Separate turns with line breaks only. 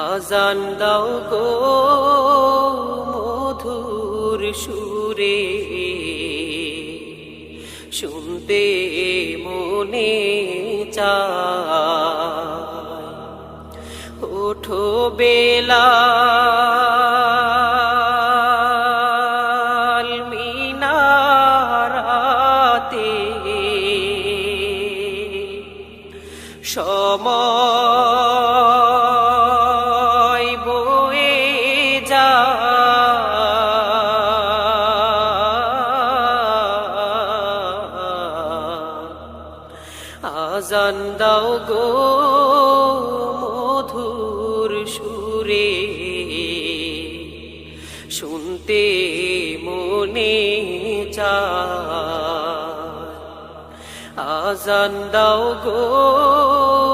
আজান দাও গো মধুর সুরে। শুনতে মনে চা ওঠো বেলা সময় বয়ে যা আজান দাও গো মধুর সুরে। শুনতে মনে চায়। আজান দাও গো